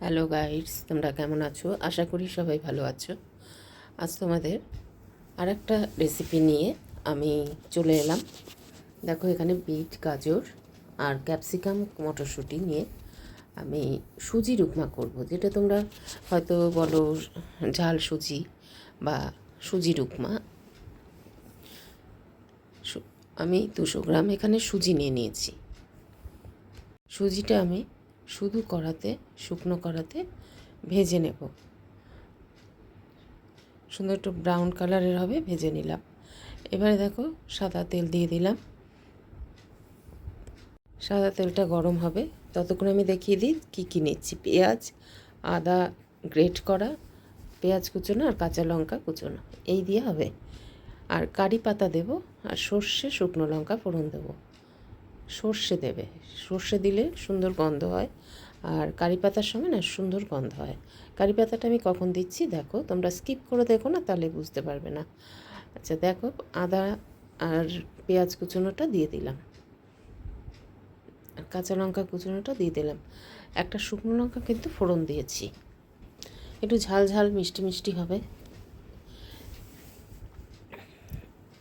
Hello guides তোমরা কেমন আছো? আশা করি সবাই ভালো আছো। আজ তোমাদের আর একটা রেসিপি নিয়ে আমি চলে এলাম। দেখো, এখানে বিট, গাজর আর ক্যাপসিকাম মটরশুঁটি নিয়ে আমি সুজির উপমা করব, যেটা তোমরা হয়তো বলো ঝাল সুজি বা সুজির উপমা সু- আমি দুশো গ্রাম এখানে সুজি নিয়ে নিয়েছি। সুজিটা আমি শুধু কড়াতে, শুকনো কড়াতে ভেজে নেব। সুন্দর একটু ব্রাউন কালারের হবে, ভেজে নিলাম। এবারে দেখো সাদা তেল দিয়ে দিলাম। সাদা তেলটা গরম হবে। ততক্ষণ আমি দেখিয়ে দিই কী কী নিচ্ছি। পেঁয়াজ, আদা গ্রেট করা, পেঁয়াজ কুচোনো আর কাঁচা লঙ্কা কুচোনো। এই দিয়ে হবে। আর কারি পাতা দেবো আর সর্ষে শুকনো লঙ্কা ফোড়ন দেবো। সর্ষে দেবে। সর্ষে দিলে সুন্দর গন্ধ হয়। আর কারি পাতার সঙ্গে না সুন্দর গন্ধ হয়। কারি পাতাটা আমি কখন দিচ্ছি দেখো, তোমরা স্কিপ করে দেখো না, তাহলে বুঝতে পারবে না। আচ্ছা দেখো আদা আর পেঁয়াজ কুচোনোটা দিয়ে দিলাম। আর কাঁচা লঙ্কা কুচোনোটা দিয়ে দিলাম। একটা শুকনো লঙ্কা কিন্তু ফোড়ন দিয়েছি। একটু ঝাল ঝাল মিষ্টি মিষ্টি হবে।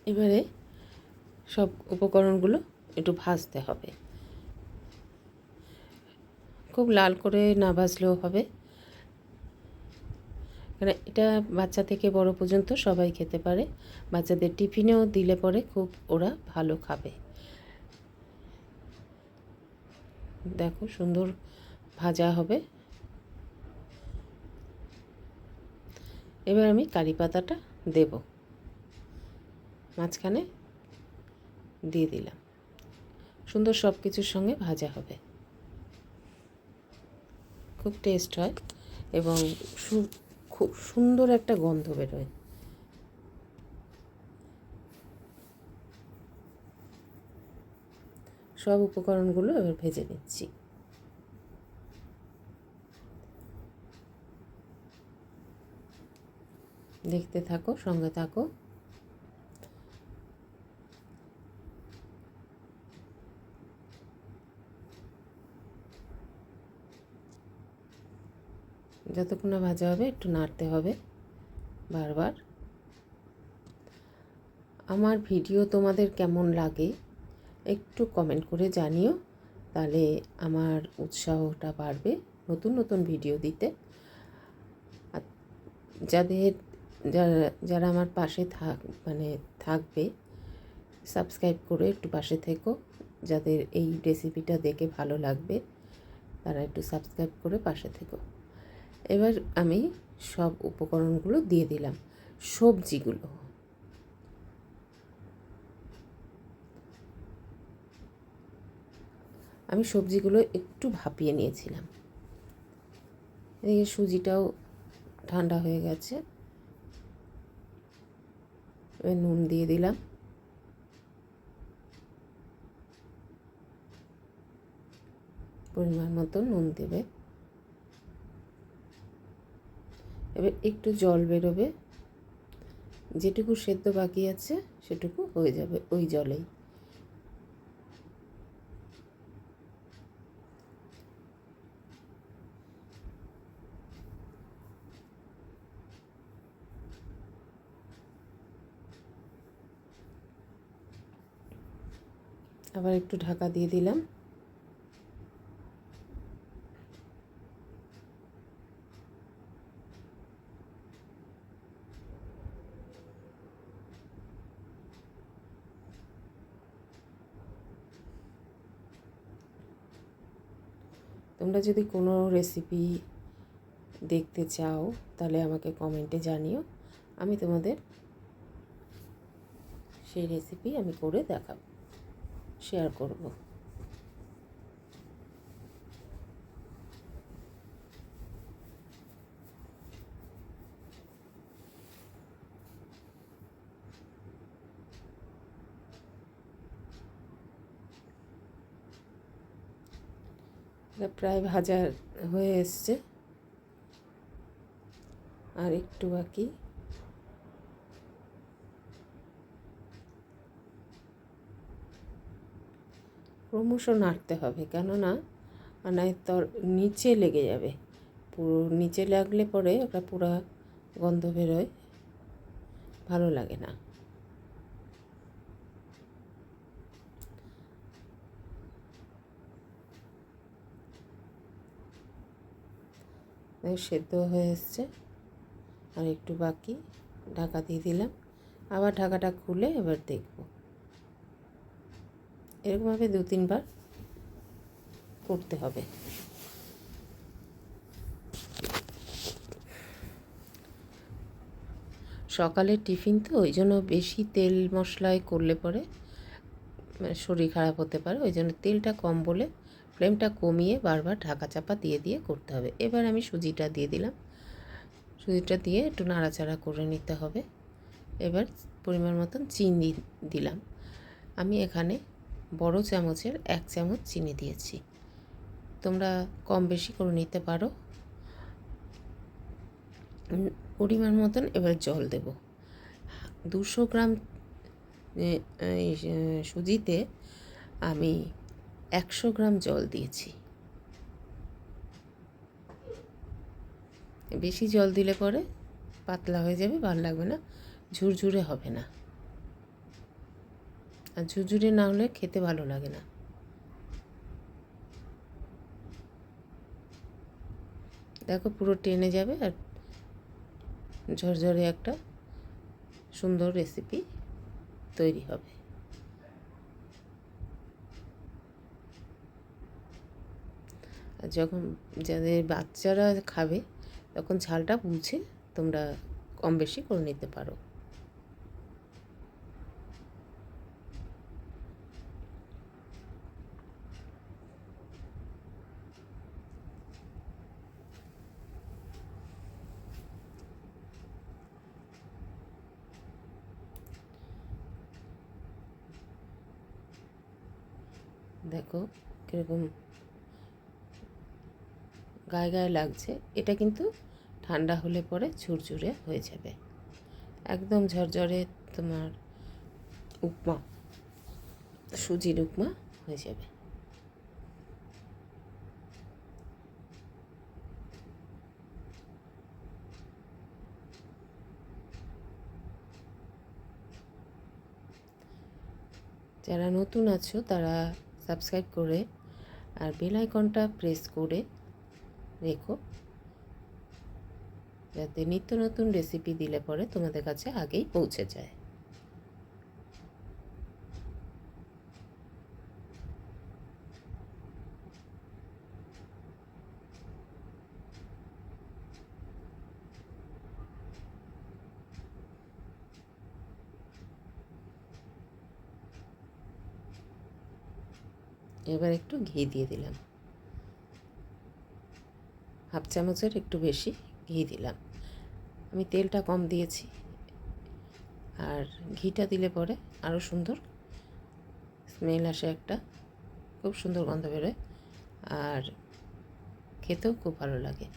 এবারে সব উপকরণগুলো ভাজতে হবে। খুব লাল করে না ভাজলেও হবে। কারণ এটা বাচ্চা থেকে বড় পর্যন্ত সবাই খেতে পারে। বাচ্চাদের টিফিনেও দিলে পরে খুব ওরা ভালো খাবে। দেখো সুন্দর ভাজা হবে। এবার আমি কারি পাতাটা দেব। মাঝখানে দিয়ে দিলাম। সুন্দর সব কিছুর সঙ্গে ভাজা হবে। খুব টেস্ট হয় এবং খুব সুন্দর একটা গন্ধ বেরোয়। সব উপকরণগুলো এবার ভেজে নিচ্ছি। দেখতে থাকো, সঙ্গে থাকো। যতক্ষণ না ভাজা হবে, একটু নাড়তে হবে বারবার। আমার ভিডিও তোমাদের কেমন লাগে একটু কমেন্ট করে জানিও, তাহলে আমার উৎসাহটা বাড়বে নতুন নতুন ভিডিও দিতে। যাদের, যারা যারা আমার পাশে থাক মানে থাকবে সাবস্ক্রাইব করে একটু পাশে থেকো, যাদের এই রেসিপিটা দেখে ভালো লাগবে, তারা একটু সাবস্ক্রাইব করে পাশে থেকো। এবার আমি সব উপকরণগুলো দিয়ে দিলাম। সবজিগুলো। আমি সবজিগুলো একটু ভাপিয়ে নিয়েছিলাম। এদিকে সুজিটাও ঠান্ডা হয়ে গেছে। এবার নুন দিয়ে দিলাম। পরিমাণ মতো নুন দেবে। এবার একটু জল বেরোবে। যেটুকু সেদ্ধ বাকি আছে, সেটুকু হয়ে যাবে ওই জলেই। আবার একটু ঢাকা দিয়ে দিলাম। তোমরা যদি কোনো রেসিপি দেখতে চাও, তাহলে আমাকে কমেন্টে জানিও। আমি তোমাদের সেই রেসিপি আমি করে দেখাব শেয়ার করব। এটা প্রায় ভাজা হয়ে এসছে। আর একটু বাকি। ক্রমশ নাড়তে হবে, কেননা নয় তর নিচে লেগে যাবে। পুরো নিচে লাগলে পরে ওটা পুরা গন্ধ বেরোয়। ভালো লাগে না। সেদ্ধ হয়ে এসছে। আর একটু বাকি ঢাকা দিয়ে দিলাম। আবার ঢাকাটা খুলে এবার দেখব। এরকমভাবে দু তিনবার করতে হবে। সকালের টিফিন তো, ওই জন্য বেশি তেল মশলায় করলে পরে মানে শরীর খারাপ হতে পারে। ওই জন্য তেলটা কম বলে ফ্লেমটা কমিয়ে বারবার ঢাকা চাপা দিয়ে দিয়ে করতে হবে। এবার আমি সুজিটা দিয়ে দিলাম। সুজিটা দিয়ে একটু নাড়াচাড়া করে নিতে হবে। এবার পরিমাণ মতন চিনি দিলাম। আমি এখানে বড় চামচের এক চামচ চিনি দিয়েছি। তোমরা কম বেশি করে নিতে পারো। পরিমাণ মতন এবার জল দেব। দুশো গ্রাম সুজিতে আমি একশো গ্রাম জল দিয়েছি। বেশি জল দিলে পরে পাতলা হয়ে যাবে, ভালো লাগবে না, ঝুরঝুরে হবে না। আর ঝুরঝুরে না হলে খেতে ভালো লাগে না। দেখো পুরো টেনে যাবে আর ঝরঝরে একটা সুন্দর রেসিপি তৈরি হবে আর যখন যাদের বাচ্চারা খাবে, তখন ঝালটা বুঝে তোমরা কম বেশি করে নিতে পারো। দেখো কীরকম গায়ে গায়ে লাগছে, এটা কিন্তু ঠান্ডা হলে পরে ঝুরঝুরে হয়ে যাবে। একদম ঝরঝরে তোমার উপমা, সুজির উপমা হয়ে যাবে। যারা নতুন আছো তারা সাবস্ক্রাইব করে আর বেল আইকনটা প্রেস করে রেখো। যাতে নিত্য নতুন রেসিপি দিলে পরে তোমাদের কাছে আগেই পৌঁছে যায়। এবার একটু ঘি দিয়ে দিলাম। হাফ চামচের একটু বেশি ঘি দিলাম। আমি তেলটা কম দিয়েছি। আর ঘিটা দিলে পরে আরও সুন্দর স্মেল আসে একটা, খুব সুন্দর গন্ধ বেরোয় আর খেতেও খুব ভালো লাগে।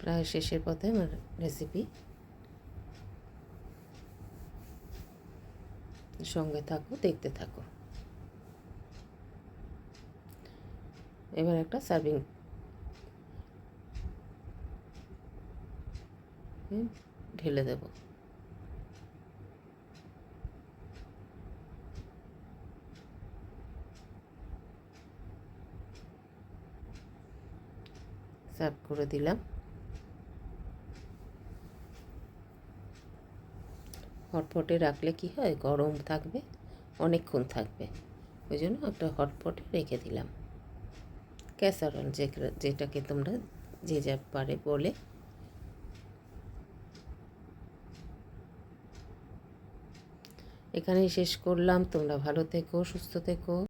প্রায় শেষের পথে আমার রেসিপি সঙ্গে থাকো দেখতে থাকো। এবার একটা সার্ভিং ঢেলে দেব। সার্ভ করে দিলাম। হটপটে রাখলে কি হয়? গরম থাকবে, অনেকক্ষণ থাকবে। ওই জন্য একটা হটপটে রেখে দিলাম। ক্যাসারল যে যেটাকে তোমরা যে যা পারে বলে। এখানেই শেষ করলাম। তোমরা ভালো থেকো, সুস্থ থেকো।